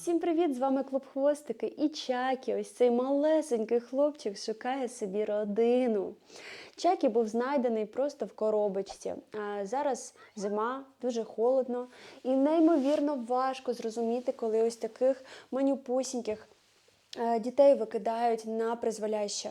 Всім привіт! З вами Клуб Хвостики і Чакі. Ось цей малесенький хлопчик шукає собі родину. Чакі був знайдений просто в коробочці. А зараз зима, дуже холодно і неймовірно важко зрозуміти, коли ось таких манюпусіньких е, дітей викидають на призволяще.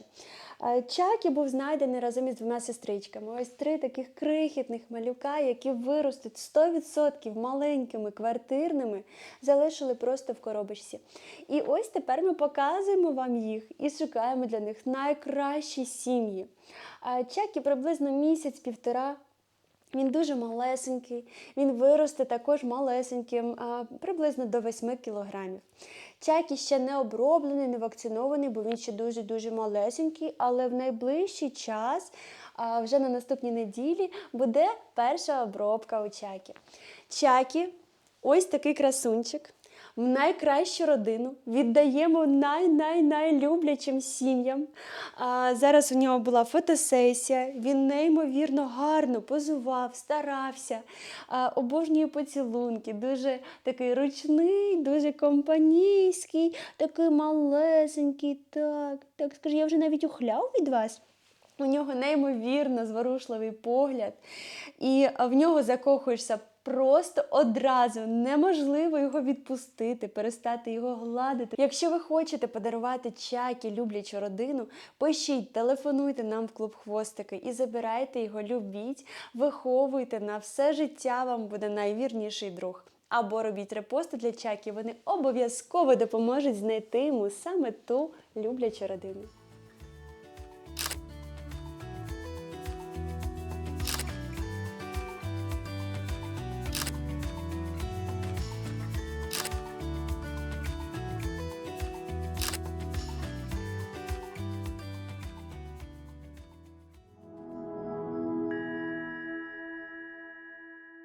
Е, Чакі був знайдений разом із двома сестричками. Ось три таких крихітних малюка, які виростуть 100% маленькими квартирними, залишили просто в коробочці. І ось тепер ми показуємо вам їх і шукаємо для них найкращі сім'ї. Е, Чакі приблизно місяць-півтора він дуже малесенький, він виросте також малесеньким, приблизно до 8 кілограмів. Чакі ще не оброблений, не вакцинований, бо він ще дуже-дуже малесенький, але в найближчий час, вже на наступній неділі, буде перша обробка у Чакі. Чакі, ось такий красунчик. В найкращу родину віддаємо най-най-найлюблячим сім'ям. А, зараз у нього була фотосесія. Він неймовірно гарно позував, старався, а, обожнює поцілунки. Дуже такий ручний, дуже компанійський, такий малесенький. Так, так скажи, я вже навіть ухляв від вас. У нього неймовірно зворушливий погляд, і в нього закохуєшся просто одразу. Неможливо його відпустити, перестати його гладити. Якщо ви хочете подарувати чакі люблячу родину, пишіть, телефонуйте нам в клуб хвостики і забирайте його, любіть, виховуйте на все життя. Вам буде найвірніший друг. Або робіть репости для чакі, вони обов'язково допоможуть знайти йому саме ту люблячу родину.